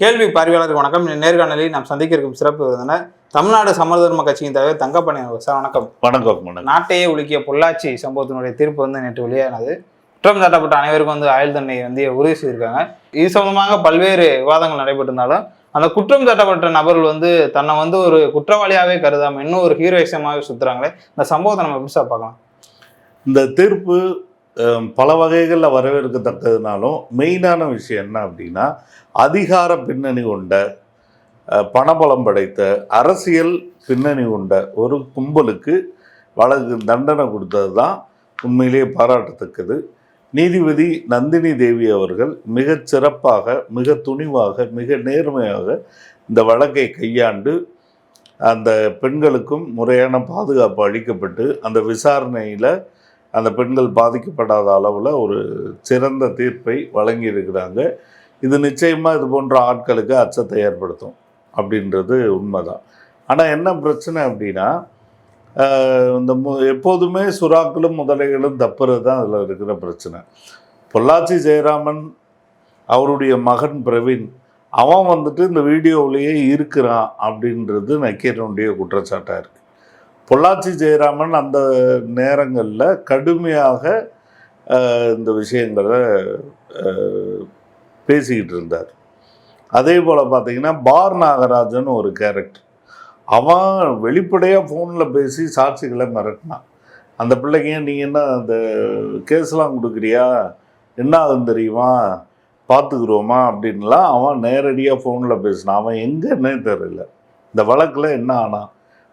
கேள்வி பார்வையாளருக்கு வணக்கம். நேர்காணலில் நாம் சந்திக்க இருக்கும் சிறப்பு விருந்தினர் தமிழ்நாடு சமதர்ம கட்சியின் தலைவர் தங்கப்பணி. சார் வணக்கம். வணக்கம் நாட்டையே உலுக்கிய பொள்ளாச்சி சம்பவத்தினுடைய தீர்ப்பு வந்து நேற்று வெளியானது. குற்றம் சாட்டப்பட்ட அனைவருக்கும் வந்து ஆயுள் தண்டனை வந்து உறுதி செய்திருக்காங்க. இது சம்பந்தமாக பல்வேறு விவாதங்கள் நடைபெற்றிருந்தாலும் அந்த குற்றம் சாட்டப்பட்ட நபர்கள் வந்து தன்னை வந்து ஒரு குற்றவாளியாவே கருதாம இன்னும் ஒரு ஹீரோயிசமாவே சுத்துறாங்களே. இந்த சம்பவத்தை நம்ம எப்படி சார் பார்க்கலாம். இந்த தீர்ப்பு பல வகைகளில் வரவேற்கத்தக்கதுனாலும் மெயினான விஷயம் என்ன அப்படின்னா அதிகார பின்னணி கொண்ட பணபலம் படைத்த அரசியல் பின்னணி கொண்ட ஒரு கும்பலுக்கு வழக்கு தண்டனை கொடுத்தது தான் உண்மையிலேயே பாராட்டத்தக்கது. நீதிபதி நந்தினி தேவி அவர்கள் மிகச் சிறப்பாக மிக துணிவாக மிக நேர்மையாக இந்த வழக்கை கையாண்டு அந்த பெண்களுக்கும் முறையான பாதுகாப்பு அளிக்கப்பட்டு அந்த விசாரணையில் அந்த பெண்கள் பாதிக்கப்படாத அளவில் ஒரு சிறந்த தீர்ப்பை வழங்கியிருக்கிறாங்க. இது நிச்சயமாக இது போன்ற ஆட்களுக்கு அச்சத்தை ஏற்படுத்தும் அப்படின்றது உண்மைதான். ஆனால் என்ன பிரச்சனை அப்படின்னா இந்த மு எப்போதுமே சுறாக்களும் முதலைகளும் தப்புறது தான் அதில் இருக்கிற பிரச்சனை. பொள்ளாச்சி ஜெயராமன் அவருடைய மகன் பிரவீன் அவன் வந்துட்டு இந்த வீடியோவிலேயே இருக்கிறான் அப்படின்றது நக்கீரனுடைய குற்றச்சாட்டாக இருக்குது பொள்ளாச்சி ஜெயராமன் அந்த நேரங்களில் கடுமையாக இந்த விஷயங்களை பேசிக்கிட்டு இருந்தார் அதே போல் பார்த்தீங்கன்னா பார் நாகராஜன் ஒரு கேரக்டர் அவன் வெளிப்படையாக ஃபோனில் பேசி சாட்சிகளை மிரட்டினான். அந்த பிள்ளைங்க நீ என்ன அந்த கேஸ்லாம் கொடுக்குறியா? என்ன ஆகும் தெரியுமா? பார்த்துக்குருவோமா? அப்படின்லாம் அவன் நேரடியாக ஃபோனில் பேசினான். அவன் எங்கன்னே தெரியல. இந்த வழக்கில் என்ன ஆனான்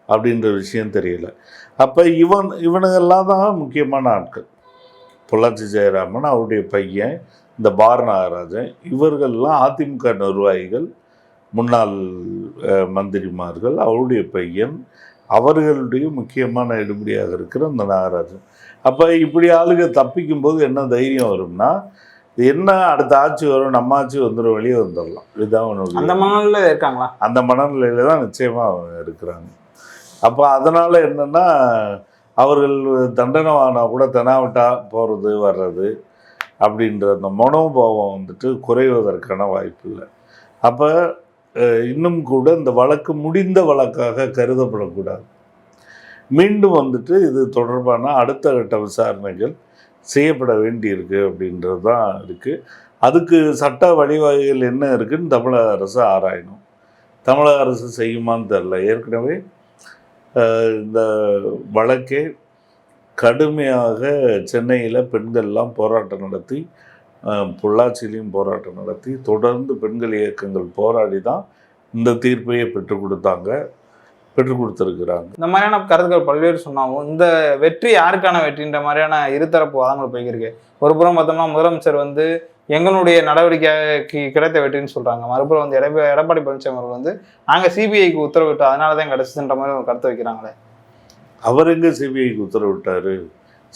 அப்படின்ற விஷயம் தெரியல. அப்போ இவன் இவனுங்கெல்லாம் தான் முக்கியமான ஆட்கள். பொள்ளாச்சி ஜெயராமன் அவருடைய பையன் இந்த பார் நாகராஜன் இவர்கள்லாம் அதிமுக நிர்வாகிகள் முன்னாள் மந்திரிமார்கள் அவருடைய பையன் அவர்களுடைய முக்கியமான எடுபடியாக இருக்கிற அந்த நாகராஜன். அப்போ இப்படி ஆளுங்க தப்பிக்கும் போது என்ன தைரியம் வரும்னா என்ன அடுத்த ஆட்சி வரும் நம்ம ஆட்சி வந்துடும் வெளியே வந்துடலாம் இதுதான் அவனுடைய அந்த மனநிலை இருக்காங்களா? அந்த மனநிலையில தான் நிச்சயமாக அவங்க இருக்கிறாங்க. அப்போ அதனால் என்னென்னா அவர்கள் தண்டனை வாங்கினா கூட தெனாவட்டா போகிறது வர்றது அப்படின்ற அந்த மனோபாவம் வந்துட்டு குறைவதற்கான வாய்ப்பு இல்லை. அப்போ இன்னும் கூட இந்த வழக்கு முடிந்த வழக்காக கருதப்படக்கூடாது. மீண்டும் வந்துட்டு இது தொடர்பான அடுத்த கட்ட விசாரணைகள் செய்யப்பட வேண்டியிருக்கு அப்படின்றது தான் இருக்குது அதுக்கு சட்ட வழிவகைகள் என்ன இருக்குன்னு தமிழக அரசு ஆராயணும். தமிழக அரசு செய்யுமான்னு தெரில ஏற்கனவே இந்த வழக்கே கடுமையாக சென்னையில் பெண்கள்லாம் போராட்டம் நடத்தி பொள்ளாச்சியிலையும் போராட்டம் நடத்தி தொடர்ந்து பெண்கள் இயக்கங்கள் போராடி தான் இந்த தீர்ப்பையே பெற்றுக் கொடுத்தாங்க பெற்றுக் கொடுத்துருக்குறாங்க. இந்த மாதிரியான கருத்துக்கள் பல்வேறு சொன்னாலும் இந்த வெற்றி யாருக்கான வெற்றின்ற மாதிரியான இருதரப்பு வாதங்கள் போய்க்கிருக்கு. ஒரு புறம் பார்த்தோம்னா முதலமைச்சர் வந்து எங்களுடைய நடவடிக்கைக்கு கிடைத்த வெற்றின்னு சொல்கிறாங்க மறுபுறம் வந்து எடப்பாடி பழனிசாமி அவர்கள் வந்து நாங்கள் சிபிஐக்கு உத்தரவிட்டோம் அதனால தான் கிடச்சிதுன்ற மாதிரி ஒரு கருத்து வைக்கிறாங்களே. அவர் எங்கே சிபிஐக்கு உத்தரவிட்டார்?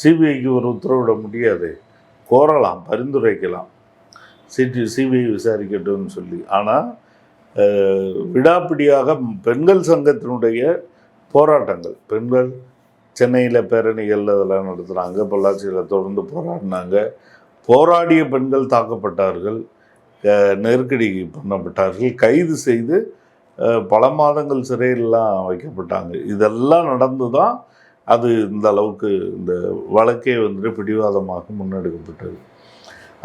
சிபிஐக்கு ஒரு உத்தரவிட முடியாது. கோரலாம் பரிந்துரைக்கலாம். சிடி சிபிஐ விசாரிக்கட்டும்னு சொல்லி. ஆனால் விடாப்பிடியாக பெண்கள் சங்கத்தினுடைய போராட்டங்கள். பெண்கள் சென்னையில் பேரணிகள் அதெல்லாம் நடத்துகிறாங்க பொள்ளாச்சியில் தொடர்ந்து போராடினாங்க. போராடிய பெண்கள் தாக்கப்பட்டார்கள். நெருக்கடி பண்ணப்பட்டார்கள். கைது செய்து பல மாதங்கள் சிறையிலலாம் வைக்கப்பட்டாங்க. இதெல்லாம் நடந்து தான் அது இந்த அளவுக்கு இந்த வழக்கே வந்துட்டு பிடிவாதமாக முன்னெடுக்கப்பட்டது.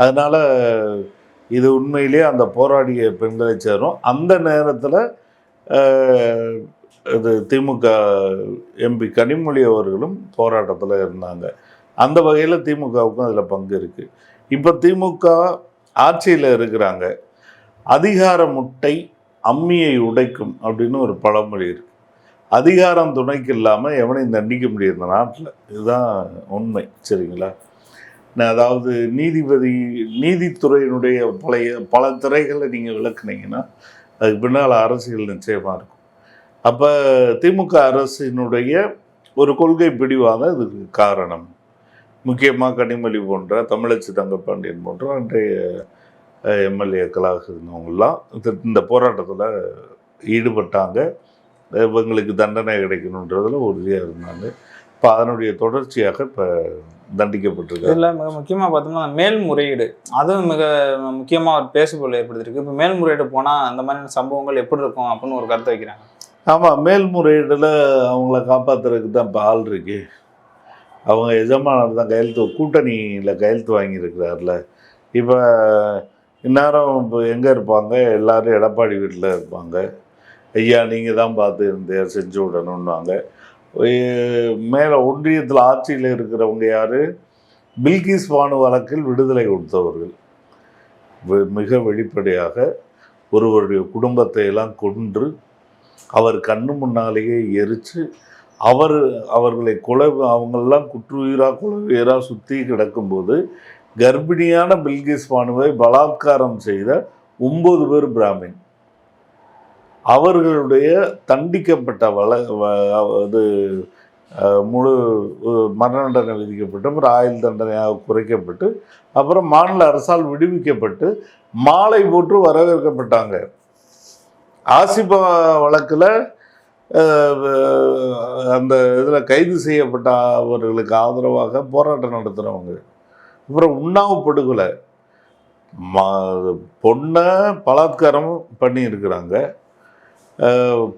அதனால் இது உண்மையிலே அந்த போராடிய பெண்களை சேரும். அந்த நேரத்தில் இது திமுக எம்பி கனிமொழி அவர்களும் போராட்டத்தில் இருந்தாங்க. அந்த வகையில் திமுகவுக்கும் அதில் பங்கு இருக்குது இப்போ திமுக ஆட்சியில் இருக்கிறாங்க. அதிகார முட்டை அம்மியை உடைக்கும் அப்படின்னு ஒரு பழமொழி இருக்கு. அதிகாரம் துணைக்கு இல்லாமல் எவனையும் தண்டிக்க முடியும் இந்த நாட்டில். இதுதான் உண்மை சரிங்களா? நான் அதாவது நீதிபதி நீதித்துறையினுடைய பழைய பல துறைகளை நீங்கள் விளக்குனீங்கன்னா அதுக்கு பின்னால் அரசியல் நிச்சயமாக இருக்கும். அப்போ திமுக அரசினுடைய ஒரு கொள்கை பிடிவாக இதுக்கு காரணம். முக்கியமாக கனிமொழி போன்ற தமிழச்சி தங்கப்பாண்டியன் போன்ற அன்றைய எம்எல்ஏக்களாக இருந்தவங்கெல்லாம் இந்த இந்த போராட்டத்தில் ஈடுபட்டாங்க. இவங்களுக்கு தண்டனை கிடைக்கணுன்றதுல உறுதியாக இருந்தாங்க. இப்போ அதனுடைய தொடர்ச்சியாக இப்போ தண்டிக்கப்பட்டிருக்காரு இதில் மிக முக்கியமாக பார்த்தோம்னா மேல்முறையீடு அதுவும் மிக முக்கியமாக ஒரு பேசுபொருள் ஏற்படுத்தியிருக்கு. இப்போ மேல்முறையீடு போனால் அந்த மாதிரியான சம்பவங்கள் எப்படி இருக்கும் அப்படின்னு ஒரு கருத்தை வைக்கிறாங்க. ஆமாம் மேல்முறையீடில் அவங்கள காப்பாத்துறதுக்கு தான் இப்போ ஆள் இருக்கு. அவங்க எஜமானர் தான் கையெழுத்து கூட்டணியில் கையெழுத்து வாங்கியிருக்கிறார்ல. இப்போ இந்நேரம் இப்போ எங்கே இருப்பாங்க? எல்லோரும் எடப்பாடி வீட்டில் இருப்பாங்க. ஐயா நீங்கள் தான் பார்த்து இருந்தே செஞ்சு விடணும்னுவாங்க. மேலே ஒன்றியத்தில் ஆட்சியில் இருக்கிறவங்க யார்? பில்கிஸ் பானு வழக்கில் விடுதலை கொடுத்தவர்கள். வெ- மிக வெளிப்படையாக ஒருவருடைய குடும்பத்தை எல்லாம் கொன்று அவர் கண்ணு முன்னாலேயே எரித்து அவர் அவர்களை கொலை அவங்களெல்லாம் குற்றுயிராக குலவீராக சுற்றி கிடக்கும்போது கர்ப்பிணியான பில்கிஸ் பானுவை பலாத்காரம் செய்த ஒன்பது பேர் பிராமின். அவர்களுடைய தண்டிக்கப்பட்ட வள வ- அது முழு மரண தண்டனை விதிக்கப்பட்டு அப்புறம் ஆயுள் தண்டனையாக குறைக்கப்பட்டு அப்புறம் மாநில அரசால் விடுவிக்கப்பட்டு மாலை போட்டு வரவேற்கப்பட்டாங்க. ஆசிபா வழக்கில் அந்த இதில் கைது செய்யப்பட்ட அவர்களுக்கு ஆதரவாக போராட்டம் நடத்துகிறவங்க அப்புறம் உண்ணாவு படுகொலை மா பொண்ணை பலாத்காரம் பண்ணியிருக்கிறாங்க.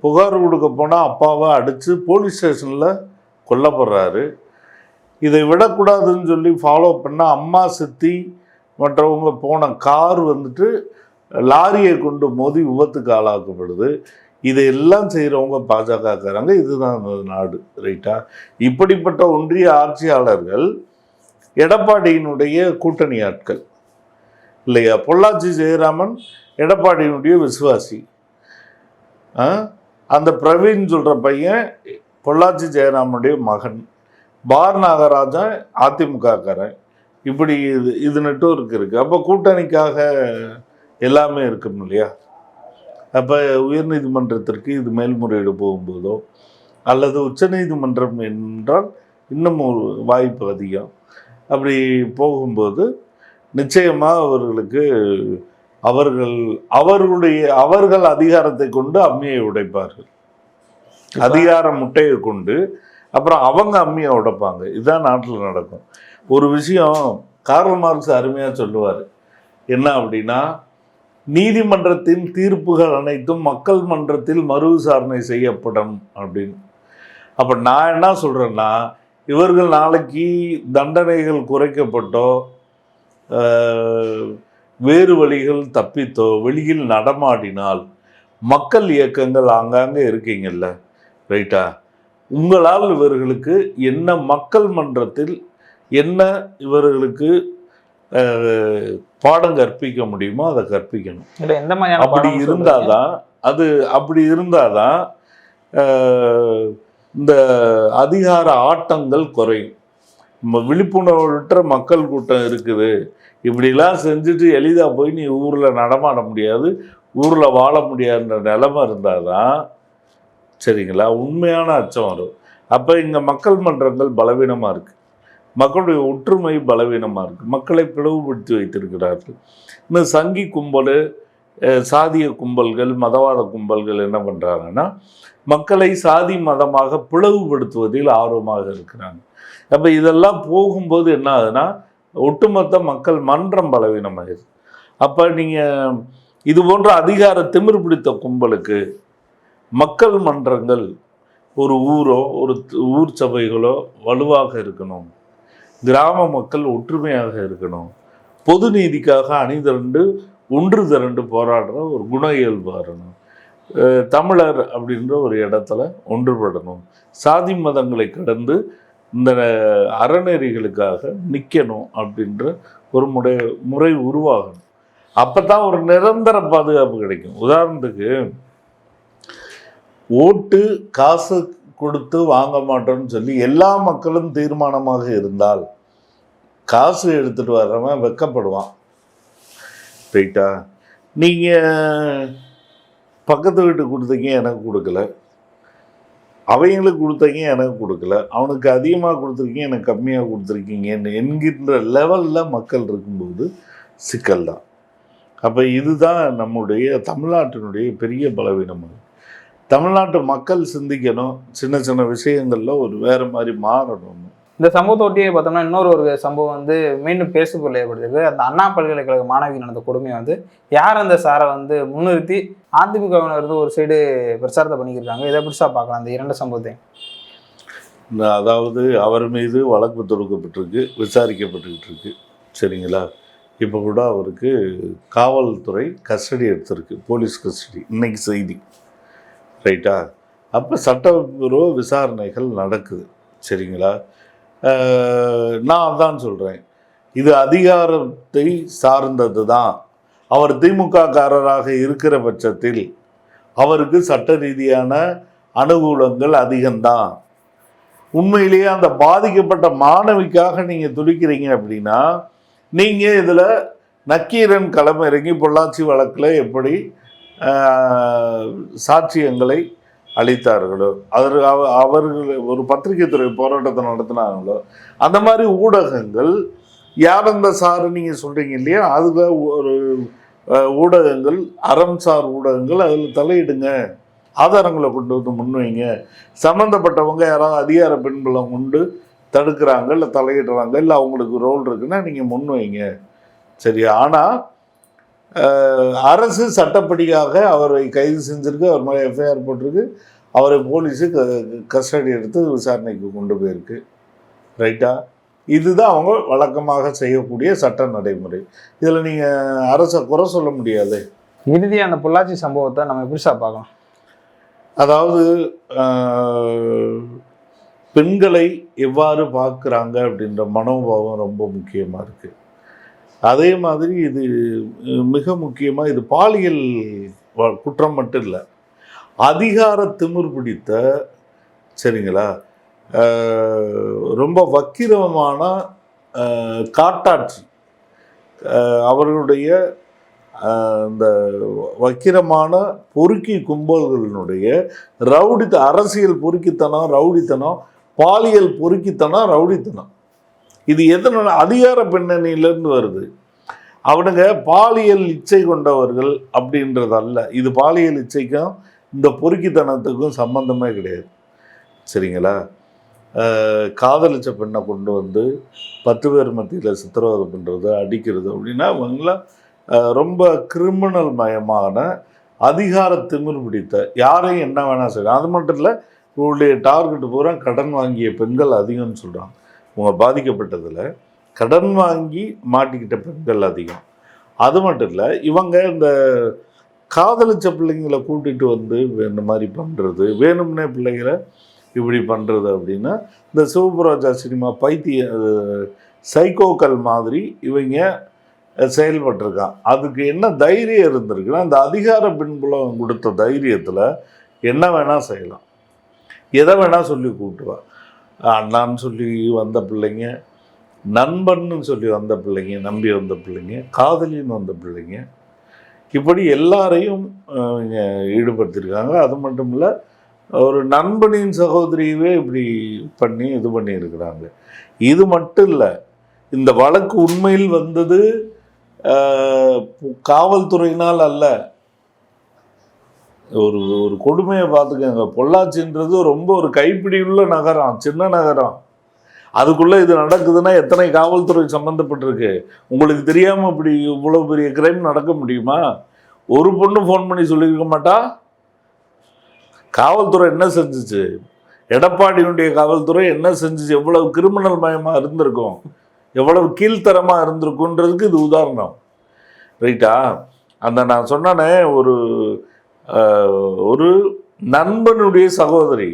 புகார் கொடுக்க போனால் அப்பாவை அடித்து போலீஸ் ஸ்டேஷனில் கொல்லப்படுறாரு. இதை விடக்கூடாதுன்னு சொல்லி ஃபாலோ பண்ணால் அம்மா சித்தி மற்றவங்க போன கார் வந்துட்டு லாரியை கொண்டு மோதி விபத்துக்கு ஆளாக்கப்படுது. இதையெல்லாம் செய்கிறவங்க பாஜகக்காரங்க. இதுதான் அந்த நாடு ரைட்டா இப்படிப்பட்ட ஒன்றிய ஆட்சியாளர்கள் எடப்பாடியினுடைய கூட்டணி ஆட்கள் இல்லையா? பொள்ளாச்சி ஜெயராமன் எடப்பாடியினுடைய விசுவாசி. ஆ? அந்த பிரவீன் சொல்கிற பையன் பொள்ளாச்சி ஜெயராமனுடைய மகன். பார் நாகராஜன் அதிமுகக்காரன். இப்படி இது இது நெட்வொர்க் இருக்குது அப்போ கூட்டணிக்காக எல்லாமே இருக்கும் இல்லையா? அப்போ உயர்நீதிமன்றத்திற்கு இது மேல்முறையீடு போகும்போதோ அல்லது உச்சநீதிமன்றம் என்றால் இன்னும் ஒரு வாய்ப்பு அதிகம். அப்படி போகும்போது நிச்சயமாக அவர்களுக்கு அவர்கள் அவர்களுடைய அவர்கள் அதிகாரத்தை கொண்டு அம்மியை உடைப்பார்கள். அதிகார முட்டையை கொண்டு அப்புறம் அவங்க அம்மியை உடைப்பாங்க. இதுதான் நாட்டில் நடக்கும். ஒரு விஷயம் கார்ல் மார்க்ஸ் அருமையாக சொல்லுவார். என்ன அப்படின்னா நீதிமன்றத்தின் தீர்ப்புகள் அனைத்தும் மக்கள் மன்றத்தில் மறு விசாரணை செய்யப்படும் அப்படின்னு. அப்போ நான் என்ன சொல்கிறேன்னா இவர்கள் நாளைக்கு தண்டனைகள் குறைக்கப்பட்டோ வேறு வழிகள் தப்பித்தோ வெளியில் நடமாடினால் மக்கள் இயக்கங்கள் ஆங்காங்கே இருக்கீங்கல்ல? ரைட்டா உங்களால் இவர்களுக்கு என்ன மக்கள் மன்றத்தில் என்ன இவர்களுக்கு பாடம் கற்பிக்க முடியுமோ அதை கற்பிக்கணும். அப்படி? இருந்தாதான் அது அப்படி இருந்தாதான் இந்த அதிகார ஆட்டங்கள் குறையும். நம்ம விழிப்புணர்வற்ற மக்கள் கூட்டம் இருக்குது. இப்படிலாம் செஞ்சுட்டு எளிதாக போய் நீ ஊரில் நடமாட முடியாது ஊரில் வாழ முடியாதுன்ற இருந்தால் தான் சரிங்களா? உண்மையான அச்சம் வரும். அப்போ இங்கே மக்கள் மன்றங்கள் பலவீனமாக இருக்குது மக்களுடைய ஒற்றுமை பலவீனமாக இருக்குது மக்களை பிளவுபடுத்தி வைத்திருக்கிறார்கள். இன்னும் சங்கி கும்பல் சாதிய கும்பல்கள் மதவாத கும்பல்கள் என்ன பண்ணுறாங்கன்னா மக்களை சாதி மதமாக பிளவுபடுத்துவதில் ஆர்வமாக இருக்கிறாங்க. அப்போ இதெல்லாம் போகும்போது என்ன ஆகுதுன்னா ஒட்டுமொத்த மக்கள் மன்றம் பலவீனமாகுது அப்போ நீங்கள் இது போன்ற அதிகார திமிர் பிடித்த கும்பலுக்கு மக்கள் மன்றங்கள் ஒரு ஊரோ ஒரு ஊர் சபைகளோ வலுவாக இருக்கணும். கிராம மக்கள் ஒற்றுமையாக இருக்கணும். பொது நீதிக்காக அணிதிரண்டு ஒன்று திரண்டு போராடுற ஒரு குண இயல்பு வரணும் தமிழர் அப்படின்ற ஒரு இடத்துல ஒன்றுபடணும். சாதி மதங்களை கடந்து இந்த அறநெறிகளுக்காக நிற்கணும் அப்படின்ற ஒரு முறை முறை உருவாகணும். அப்போ தான் ஒரு நிரந்தர பாதுகாப்பு கிடைக்கும். உதாரணத்துக்கு ஓட்டு காசு கொடுத்து வாங்க மாட்டோம்னு சொல்லி எல்லா மக்களும் தீர்மானமாக இருந்தால் காசு எடுத்துட்டு வர்றவன் வெக்கப்படுவான். ரைட்டா நீங்கள் பக்கத்து வீட்டுக்கு கொடுத்தீங்க எனக்கு கொடுக்கல. அவங்களுக்கு கொடுத்தீங்க எனக்கு கொடுக்கல. அவனுக்கு அதிகமாக கொடுத்துருக்கீங்க எனக்கு கம்மியாக கொடுத்துருக்கீங்கன்னு என்கின்ற லெவலில் மக்கள் இருக்கும்போது சிக்கல் தான். அப்போ இதுதான் நம்முடைய தமிழ்நாட்டினுடைய பெரிய பலவீனம். தமிழ்நாட்டு மக்கள் சிந்திக்கணும். சின்ன சின்ன விஷயங்களில் ஒரு வேறு மாதிரி மாறணும். இந்த சம்பவத்தை ஒட்டியே பார்த்தோம்னா இன்னொரு ஒரு சம்பவம் வந்து மீண்டும் பேசு பொருள் ஏற்படுத்திருக்கு. அந்த அண்ணா பல்கலைக்கழக மாணவி நடந்த கொடுமையை வந்து யார் அந்த சாரை வந்து முன்னிறுத்தி அதிமுகவினர் வந்து ஒரு சைடு பிரச்சாரத்தை பண்ணிக்கிருக்காங்க? இதை பெருசாக பார்க்கலாம். அந்த இரண்டு சம்பவத்தை அதாவது அவர் மீது வழக்கு தொடுக்கப்பட்டிருக்கு விசாரிக்கப்பட்டுக்கிட்டு இருக்கு. சரிங்களா? இப்போ கூட அவருக்கு காவல்துறை கஸ்டடி எடுத்திருக்கு. Police custody. இன்னைக்கு செய்தி. ரைட்டா? அப்போ சட்டப்பூர்வ விசாரணைகள் நடக்குது. சரிங்களா? நான் அதான் சொல்கிறேன் இது அதிகாரத்தை சார்ந்தது தான். அவர் திமுக காரராக இருக்கிற பட்சத்தில் அவருக்கு சட்ட ரீதியான அனுகூலங்கள் அதிகம்தான். உண்மையிலேயே அந்த பாதிக்கப்பட்ட மாணவிக்காக நீங்கள் துடிக்கிறீங்க அப்படின்னா நீங்கள் இதில் நக்கீரன் களம் இறங்கி பொள்ளாச்சி வழக்கில் எப்படி சாட்சியங்களை அளித்தார்களோ அதற்கு அவ- அவர்கள் ஒரு பத்திரிகை துறை போராட்டத்தை நடத்தினாங்களோ அந்த மாதிரி ஊடகங்கள் யார் அந்த சார் நீங்கள் சொல்கிறீங்க இல்லையா? அதில் ஒரு ஊடகங்கள் அறம் சார் ஊடகங்கள் அதில் தலையிடுங்க. ஆதாரங்களை கொண்டு வந்து முன்வைங்க. சம்மந்தப்பட்டவங்க யாராவது அதிகார பெண்பலம் கொண்டு தடுக்கிறாங்க இல்லை தலையிடுறாங்க இல்லை அவங்களுக்கு ரோல் இருக்குன்னா நீங்கள் முன்வைங்க. சரி ஆனால் அரசு சட்டப்படியாக அவரை கைது செஞ்சிருக்கு. அவர் மேலே எஃப்ஐஆர் போட்டிருக்கு. அவரை போலீஸு க கஸ்டடி எடுத்து விசாரணைக்கு கொண்டு போயிருக்கு. ரைட்டா? இதுதான் அவங்க வழக்கமாக செய்யக்கூடிய சட்ட நடைமுறை. இதில் நீங்கள் அரசை குறை சொல்ல முடியாது. இறுதியாக அந்த பொள்ளாச்சி சம்பவத்தை நம்ம பெருசா பார்க்கலாம் அதாவது பெண்களை எவ்வாறு பார்க்குறாங்க அப்படின்ற மனோபாவம் ரொம்ப முக்கியமாக இருக்குது அதே மாதிரி இது மிக முக்கியமாக இது பாலியல் வ- குற்றம் மட்டும் இல்லை. அதிகார திமிர் பிடித்த சரிங்களா? ரொம்ப வக்கிரமான காட்டாட்சி. அவர்களுடைய இந்த வக்கிரமான பொறுக்கி கும்பல்களினுடைய ரவுடித்த அரசியல் பொறுக்கித்தனம் ரவுடித்தனம் பாலியல் பொறுக்கித்தனம் ரவுடித்தனம். இது எதனால அதிகார பின்னணியிலேருந்து வருது? அவனுங்க பாலியல் இச்சை கொண்டவர்கள் அப்படின்றதல்ல. இது பாலியல் இச்சைக்கும் இந்த பொறுக்கித்தனத்துக்கும் சம்பந்தமே கிடையாது. சரிங்களா? காதலிச்ச பெண்ணை கொண்டு வந்து பத்து பேர் மத்தியில் சித்திரவதை பண்ணுறது அடிக்கிறது அப்படின்னா அவங்களாம் ரொம்ப கிரிமினல் மயமான அதிகார திமிர் பிடித்த யாரையும் என்ன வேணால் செய்யலாம். அது மட்டும் இல்லை உங்களுடைய டார்கெட் பூரா கடன் வாங்கிய பெண்கள் அதிகம்னு சொல்கிறாங்க உங்கள் பாதிக்கப்பட்டதில் கடன் வாங்கி மாட்டிக்கிட்ட பெண்கள் அதிகம். அது மட்டும் இல்லை இவங்க இந்த காதலிச்ச பிள்ளைங்களை கூட்டிகிட்டு வந்து இந்த மாதிரி பண்ணுறது வேணும்னே பிள்ளைங்களை இப்படி பண்ணுறது அப்படின்னா இந்த சிவபுராஜா சினிமா பைத்திய சைக்கோக்கள் மாதிரி இவங்க செயல்பட்டிருக்கான். அதுக்கு என்ன தைரியம் இருந்திருக்குன்னா அந்த அதிகார பின்புலம் கொடுத்த தைரியத்தில் என்ன வேணால் செய்யலாம். எதை வேணால் சொல்லி கூட்டுவா. அண்ணான்னு சொல்லி வந்த பிள்ளைங்க நண்பன்னு சொல்லி வந்த பிள்ளைங்க நம்பி வந்த பிள்ளைங்க காதலின்னு வந்த பிள்ளைங்க இப்படி எல்லாரையும் ஈடுபடுத்தியிருக்காங்க அது மட்டும் இல்லை ஒரு நண்பனின் சகோதரியவே இப்படி பண்ணி இது பண்ணியிருக்கிறாங்க. இது மட்டும் இல்லை இந்த வழக்கு உண்மையில் வந்தது காவல்துறையினால் அல்ல. ஒரு ஒரு கொடுமையை பார்த்துக்கோங்க. பொள்ளாச்சின்றது ரொம்ப ஒரு கைப்பிடி உள்ள நகரம் சின்ன நகரம். அதுக்குள்ளே இது நடக்குதுன்னா எத்தனை காவல்துறை சம்மந்தப்பட்டிருக்கு உங்களுக்கு தெரியாமல் இப்படி இவ்வளோ பெரிய கிரைம் நடக்க முடியுமா? ஒரு பொண்ணு ஃபோன் பண்ணி சொல்லியிருக்க மாட்டா? காவல்துறை என்ன செஞ்சுச்சு? எடப்பாடியினுடைய காவல்துறை என்ன செஞ்சிச்சு? எவ்வளவு கிரிமினல் மயமாக இருந்திருக்கும்? எவ்வளவு கீழ்த்தரமாக இருந்திருக்குன்றதுக்கு இது உதாரணம். ரைட்டா அந்த நான் சொன்னானே ஒரு ஒரு நண்பனுடைய சகோதரி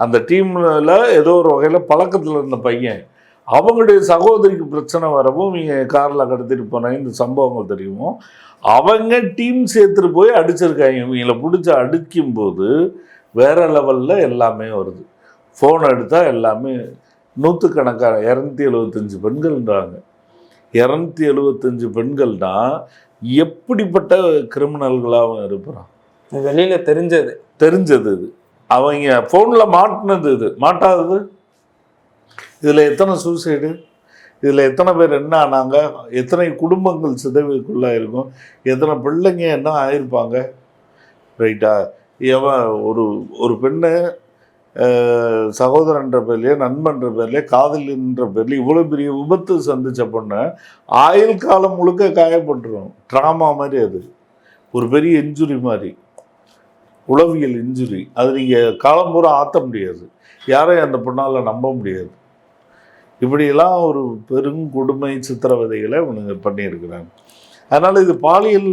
அந்த டீமில் ஏதோ ஒரு வகையில் பழக்கத்தில் இருந்த பையன் அவங்களுடைய சகோதரிக்கு பிரச்சனை வரவும் இங்கே காரில் கடத்திட்டு போன இந்த சம்பவங்கள் தெரியுமோ? அவங்க டீம் சேர்த்துட்டு போய் அடிச்சிருக்காங்க. இவங்களை பிடிச்சி அடிக்கும்போது வேற லெவலில் எல்லாமே வருது. ஃபோன் எடுத்தால் எல்லாமே நூற்றுக்கணக்கான இரநூத்தி எழுபத்தஞ்சு பெண்கள்ன்றாங்க. இரநூத்தி எழுபத்தஞ்சு பெண்கள்னா எப்படிப்பட்ட கிரிமினல்களாகவும் இருப்பான் வெளியில தெரிஞ்சது. தெரிஞ்சது இது. அவங்க ஃபோனில் மாட்டினது இது. மாட்டாதது? இதில் எத்தனை சூசைடு இதில் எத்தனை பேர் என்ன ஆனாங்க? எத்தனை குடும்பங்கள் சிதைவுக்குள்ளாக இருக்கும்? எத்தனை பிள்ளைங்க என்ன ஆயிருப்பாங்க? ரைட்டா எவன் ஒரு ஒரு பெண்ணை சகோதரன்ற பேர்லேயே நண்பன்ற பேர்லேயே காதலின்ற பேர்லேயே இவ்வளோ பெரிய விபத்து சந்தித்த பொண்ணை ஆயுள் காலம் முழுக்க காயப்பட்டுரும். ட்ராமா மாதிரி அது. ஒரு பெரிய இன்ஜுரி மாதிரி. உளவியல் இன்ஜுரி அது நீங்கள் காலம் பூரா ஆற்ற முடியாது. யாரையும் அந்த பொண்ணால் நம்ப முடியாது. இப்படியெல்லாம் ஒரு பெரும் கொடுமை சித்திரவதைகளை இவனுங்க பண்ணியிருக்கிறாங்க. அதனால் இது பாலியல்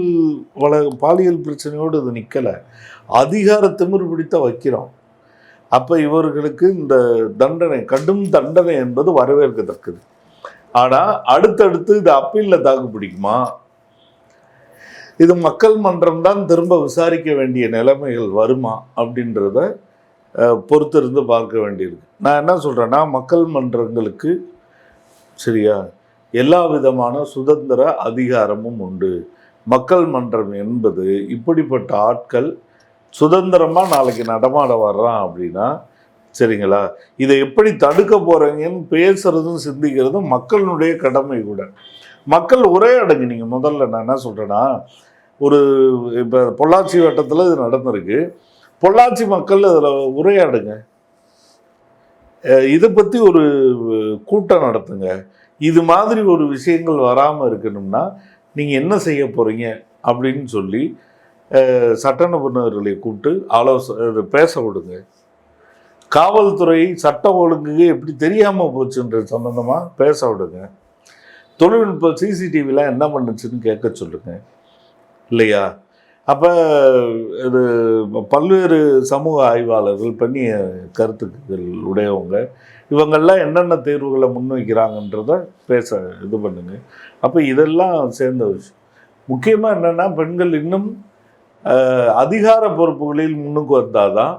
வள பாலியல் பிரச்சனையோடு இது நிற்கலை அதிகார திமிர் பிடித்த வைக்கிறோம் அப்போ இவர்களுக்கு இந்த தண்டனை கடும் தண்டனை என்பது வரவேற்கத்தக்கது. ஆனால் அடுத்தடுத்து இது அப்பீலில் தாக்கு பிடிக்குமா? இது மக்கள் மன்றம் தான் திரும்ப விசாரிக்க வேண்டிய நிலைமைகள் வருமா அப்படின்றத பொறுத்திருந்து பார்க்க வேண்டியிருக்கு. நான் என்ன சொல்கிறேன்னா மக்கள் மன்றங்களுக்கு சரியா எல்லா விதமான சுதந்திர அதிகாரமும் உண்டு. மக்கள் மன்றம் என்பது இப்படிப்பட்ட ஆட்கள் சுதந்திரமாக நாளைக்கு நடமாட வர்றான் அப்படின்னா சரிங்களா இதை எப்படி தடுக்க போகிறீங்கன்னு பேசுறதும் சிந்திக்கிறதும் மக்களுடைய கடமை கூட. மக்கள் உரையாடுங்க நீங்கள் முதல்ல நான் என்ன சொல்கிறேன்னா ஒரு இப்போ பொள்ளாச்சி வட்டத்தில் இது நடந்திருக்கு. பொள்ளாச்சி மக்கள் அதில் உரையாடுங்க. இதை பற்றி ஒரு கூட்டம் நடத்துங்க. இது மாதிரி ஒரு விஷயங்கள் வராமல் இருக்கணும்னா நீங்கள் என்ன செய்ய போகிறீங்க அப்படின்னு சொல்லி சட்ட நிபுணர்களை கூப்பிட்டு ஆலோசனை பேச விடுங்க. காவல்துறை சட்டம் ஒழுங்குக்கு எப்படி தெரியாமல் போச்சுன்ற சம்மந்தமாக பேச விடுங்க. தொழில்நுட்ப சிசிடிவிலாம் என்ன பண்ணுச்சுன்னு கேட்க சொல்லுங்கள் இல்லையா? அப்போ இது பல்வேறு சமூக ஆய்வாளர்கள் பண்ணிய கருத்துக்கள் உடையவங்க. இவங்கெல்லாம் என்னென்ன தேர்வுகளை முன்வைக்கிறாங்கன்றத பேச இது பண்ணுங்க. அப்போ இதெல்லாம் சேர்ந்த விஷயம் முக்கியமாக என்னென்னா பெண்கள் இன்னும் அதிகார பொறுப்புகளில் முன்னுக்கு வந்தால் தான்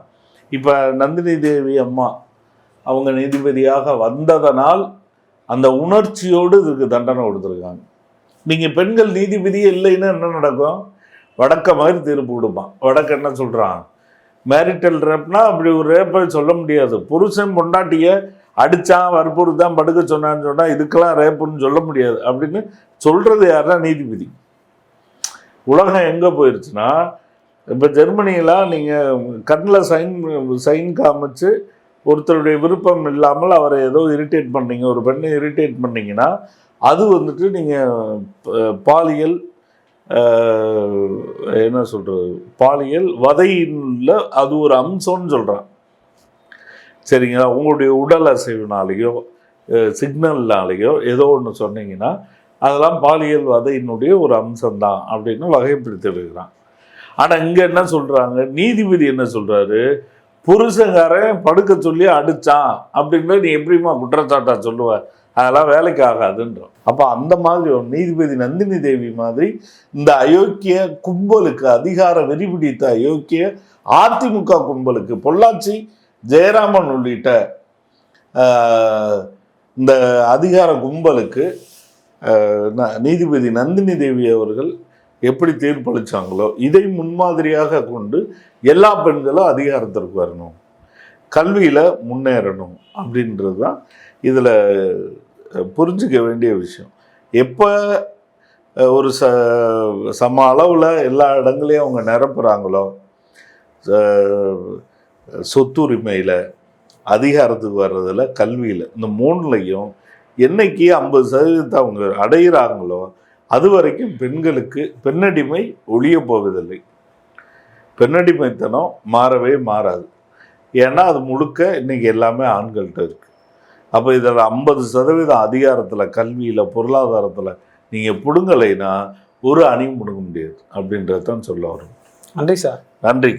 இப்போ நந்தினி தேவி அம்மா அவங்க நீதிபதியாக வந்ததனால் அந்த உணர்ச்சியோடு இதுக்கு தண்டனை கொடுத்துருக்காங்க. நீங்கள் பெண்கள் நீதிபதியே இல்லைன்னா என்ன நடக்கும்? வடக்க மாதிரி தீர்ப்பு கொடுப்பான் வடக்கு என்ன சொல்கிறான் மேரிட்டல் ரேப்னா அப்படி ஒரு ரேப்பை சொல்ல முடியாது. புருஷன் பொண்டாட்டிய அடித்தான் வற்புறுத்தான் படுக்க சொன்னான்னு சொன்னால் இதுக்கெல்லாம் ரேப்புன்னு சொல்ல முடியாது. அப்படின்னு சொல்கிறது யாருன்னா நீதிபதி. உலகம் எங்கே போயிடுச்சுன்னா இப்போ ஜெர்மனியெலாம் நீங்கள் கண்ணில் சைன் சைன் காமிச்சு ஒருத்தருடைய விருப்பம் இல்லாமல் அவரை ஏதோ இரிட்டேட் பண்ணீங்க ஒரு பெண்ணை இரிட்டேட் பண்ணிங்கன்னா அது வந்துட்டு நீங்கள் பாலியல் என்ன சொல்கிறது பாலியல் வதையில் அது ஒரு அம்சம்னு சொல்கிறான் சரிங்களா? உங்களுடைய உடல் அசைவுனாலேயோ சிக்னல்னாலேயோ ஏதோ ஒன்று சொன்னீங்கன்னா அதெல்லாம் பாலியல் வதையினுடைய ஒரு அம்சம்தான் அப்படின்னு வகைப்படுத்திருக்கிறான் ஆனால் இங்கே என்ன சொல்கிறாங்க நீதிபதி என்ன சொல்கிறாரு புருஷங்காரன் படுக்க சொல்லி அடித்தான் அப்படின்னு நீ எப்படிமா குற்றச்சாட்டாக சொல்லுவ? அதெல்லாம் வேலைக்கு ஆகாதுன்றோம். அப்போ அந்த மாதிரி ஒரு நீதிபதி நந்தினி தேவி மாதிரி இந்த அயோக்கிய கும்பலுக்கு அதிகார வெறி பிடித்த அயோக்கிய அதிமுக கும்பலுக்கு பொள்ளாச்சி ஜெயராமன் உள்ளிட்ட இந்த அதிகார கும்பலுக்கு ந- நீதிபதி நந்தினி தேவி அவர்கள் எப்படி தீர்ப்பளிச்சாங்களோ இதை முன்மாதிரியாக கொண்டு எல்லா பெண்களும் அதிகாரத்திற்கு வரணும். கல்வியில் முன்னேறணும் அப்படின்றது தான் இதில் புரிஞ்சுக்க வேண்டிய விஷயம். எப்போ ஒரு ச சம அளவில் எல்லா இடங்களையும் அவங்க நிரப்புகிறாங்களோ சொத்துரிமையில் அதிகாரத்துக்கு வர்றதில் கல்வியில் இந்த மூணுலையும் என்னைக்கு ஐம்பது சதவீதத்தை அவங்க அடையிறாங்களோ அது வரைக்கும் பெண்களுக்கு பெண்ணடிமை ஒழிய போவதில்லை. பெண்ணடிமைத்தனம் மாறவே மாறாது. ஏன்னா அது முழுக்க இன்னைக்கு எல்லாமே ஆண்கள்கிட்ட இருக்கு. அப்போ இதில் ஐம்பது சதவீதம் அதிகாரத்தில் கல்வியில் பொருளாதாரத்தில் நீங்கள் பிடுங்கலைன்னா ஒரு அணியும் பிடுங்க முடியாது அப்படின்றத தான் சொல்ல வரும் நன்றி சார். நன்றி.